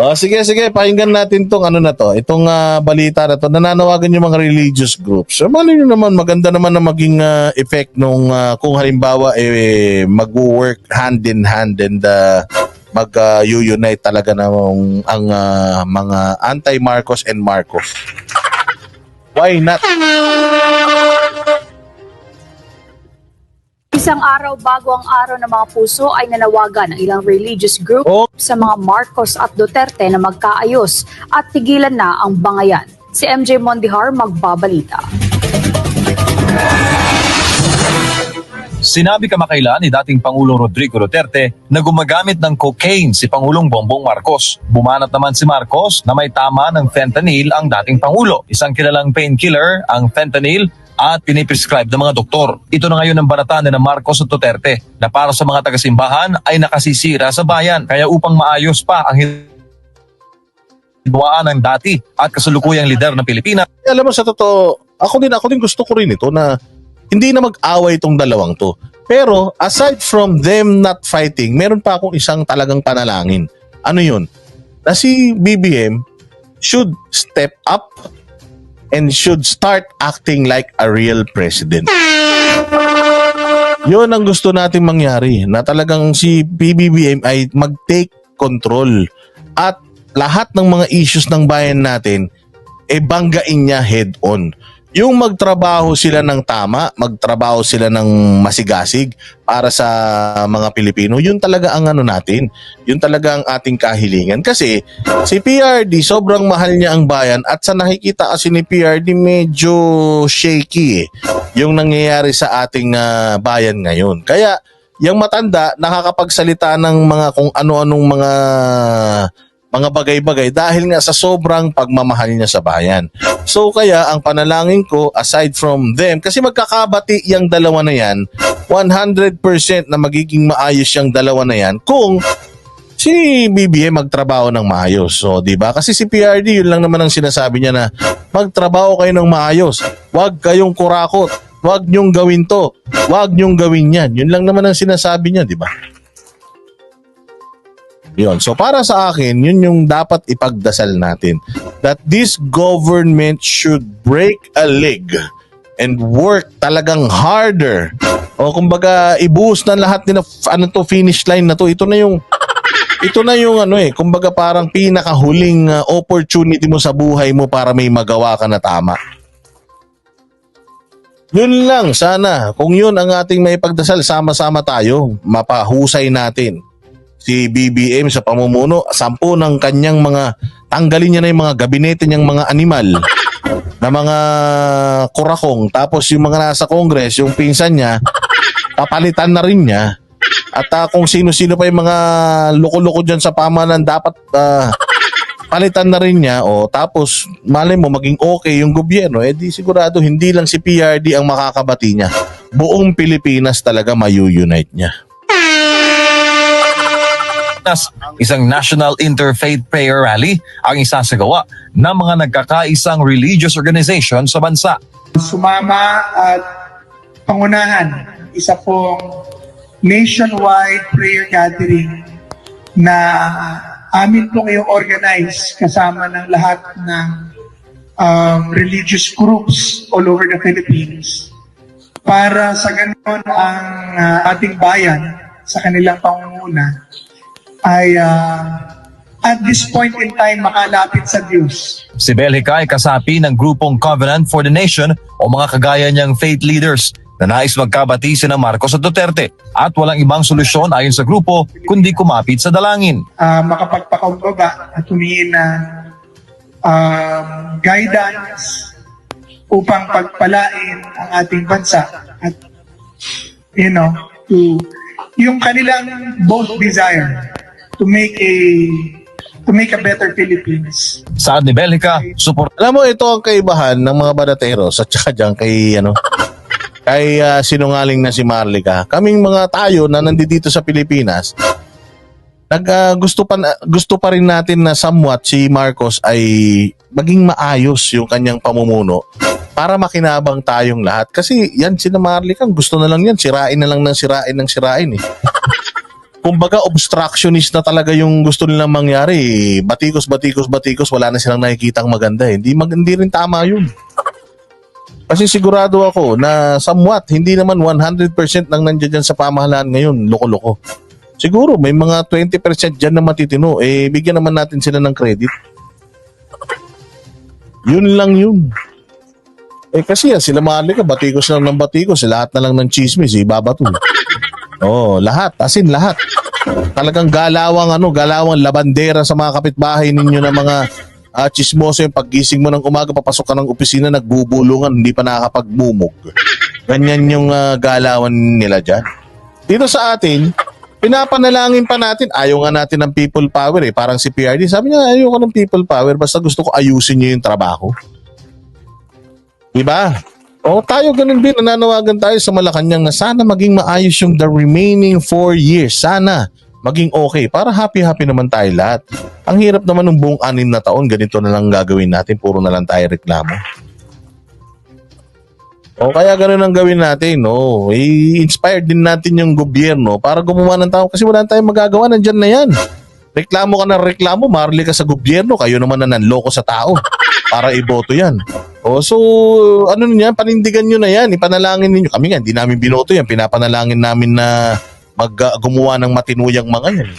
Oh, sige, sige, pakinggan natin tong ano na to, itong ah, balita na to. Nananawagan yung mga religious groups. So, mali nyo naman, maganda naman na maging ah, effect nung ah, kung halimbawa eh, mag-work hand in hand and uh, mag-unite talaga ng ang ah, mga anti-Marcos and Marcos. Why not? Isang araw bago ang araw ng mga puso ay nanawagan ng ilang religious group Oh. sa mga Marcos at Duterte na magkaayos at tigilan na ang bangayan. Si MJ Mondihar magbabalita. Sinabi kamakailan ni dating Pangulong Rodrigo Duterte na gumagamit ng cocaine si Pangulong Bongbong Marcos. Bumanat naman si Marcos na may tama ng fentanyl ang dating Pangulo. Isang kilalang painkiller ang fentanyl at piniprescribe ng mga doktor. Ito na ngayon ang banatan ni na Marcos at Duterte na para sa mga taga-simbahan ay nakasisira sa bayan. Kaya upang maayos pa ang hidwaan ng dati at kasalukuyang lider ng Pilipinas, alam mo sa totoo, ako din ako din gusto ko rin ito na hindi na mag-away itong dalawang to. Pero aside from them not fighting, meron pa akong isang talagang panalangin. Ano yun? Na si BBM should step up and should start acting like a real president. Yun ang gusto nating mangyari na talagang si PBBM ay mag-take control at lahat ng mga issues ng bayan natin e banggain niya head on. Yung magtrabaho sila ng tama, magtrabaho sila ng masigasig para sa mga Pilipino, yun talaga ang ano natin. Yun talaga ang ating kahilingan. Kasi si PRD, sobrang mahal niya ang bayan at sa nakikita kasi ni PRD, medyo shaky eh, yung nangyayari sa ating ah, bayan ngayon. Kaya yung matanda, nakakapagsalita ng mga kung ano-anong mga mga bagay-bagay dahil nga sa sobrang pagmamahal niya sa bayan. So kaya ang panalangin ko aside from them kasi magkakabati yung dalawa na yan 100% na magiging maayos yung dalawa na yan kung si BBM magtrabaho ng maayos. So, 'di ba? Kasi si PRD yun lang naman ang sinasabi niya na magtrabaho kayo ng maayos. Huwag kayong kurakot. Huwag niyong gawin to. Huwag niyong gawin yan. Yun lang naman ang sinasabi niya, di ba? Yun. So para sa akin, yun yung dapat ipagdasal natin. That this government should break a leg and work talagang harder. O kumbaga, ibuhos na lahat nila, ano to, finish line na to. Ito na yung, ito na yung ano eh, kumbaga parang pinakahuling uh, opportunity mo sa buhay mo para may magawa ka na tama. Yun lang, sana. Kung yun ang ating may pagdasal, sama-sama tayo, mapahusay natin si BBM sa pamumuno, sampu ng kanyang mga, tanggalin niya na yung mga gabinete niyang mga animal na mga kurakong. Tapos yung mga nasa Congress, yung pinsan niya, papalitan na rin niya. At ah, kung sino-sino pa yung mga loko-loko dyan sa pamanan, dapat ah, palitan na rin niya. O, tapos, malay mo, maging okay yung gobyerno. Eh di sigurado, hindi lang si PRD ang makakabati niya. Buong Pilipinas talaga mayu-unite niya. Pilipinas, isang National Interfaith Prayer Rally ang isasagawa ng mga nagkakaisang religious organization sa bansa. sumama at pangunahan isa pong nationwide prayer gathering na amin pong yung organize kasama ng lahat ng um, religious groups all over the Philippines para sa ganon ang uh, ating bayan sa kanilang pangunguna ay uh, at this point in time makalapit sa Diyos. Si Belhica ay kasapi ng grupong Covenant for the Nation o mga kagaya niyang faith leaders na nais magkabati sina Marcos at Duterte at walang ibang solusyon ayon sa grupo kundi kumapit sa dalangin. uh, makapagpakaubaba at humingi ng um, guidance upang pagpalain ang ating bansa at you know to yung kanilang both desire to make a to make a better Philippines. Saad ni Belhica, support Alam mo, ito ang kaibahan ng mga badateros at saka dyan kay, ano, kay ah, sinungaling na si Marlica. Kaming mga tayo na nandito sa Pilipinas, nag, ah, gusto, pa, gusto pa rin natin na somewhat si Marcos ay maging maayos yung kanyang pamumuno para makinabang tayong lahat. Kasi yan si Marlica, gusto na lang yan, sirain na lang ng sirain ng sirain eh. kumbaga obstructionist na talaga yung gusto nilang mangyari. Batikos, batikos, batikos, wala na silang nakikitang maganda eh. Hindi, mag, hindi rin tama yun. Kasi sigurado ako na somewhat, hindi naman 100% nang nandiyan dyan sa pamahalaan ngayon, loko-loko. Siguro may mga 20% dyan na matitino, eh bigyan naman natin sila ng credit. Yun lang yun. Eh kasi yan, sila Marlica, batikos lang ng batikos, eh, lahat na lang ng chismis, eh, babato. Oh, lahat, as in lahat. Talagang galawang ano, galawang labandera sa mga kapitbahay ninyo na mga ah, chismoso yung paggising mo ng umaga, papasok ka ng opisina, nagbubulungan, hindi pa nakakapagmumog. Ganyan yung ah, galawan nila dyan. Dito sa atin, pinapanalangin pa natin, ayaw nga natin ng people power eh. Parang si PRD, sabi niya, ayaw ko ng people power, basta gusto ko ayusin niyo yung trabaho. Diba? O tayo ganun din, nananawagan tayo sa Malacanang na sana maging maayos yung the remaining four years. Sana maging okay para happy-happy naman tayo lahat. Ang hirap naman ng buong anim na taon, ganito na lang gagawin natin, puro na lang tayo reklamo. O kaya ganun ang gawin natin, no? I-inspire din natin yung gobyerno para gumawa ng tao kasi wala tayong magagawa, nandyan na yan. Reklamo ka ng reklamo, marli ka sa gobyerno, kayo naman na nanloko sa tao para iboto yan. O so, ano niyan, panindigan nyo na yan, ipanalangin ninyo. Kami nga, hindi namin binoto yan, pinapanalangin namin na mag, gumawa ng matinuyang mga yan.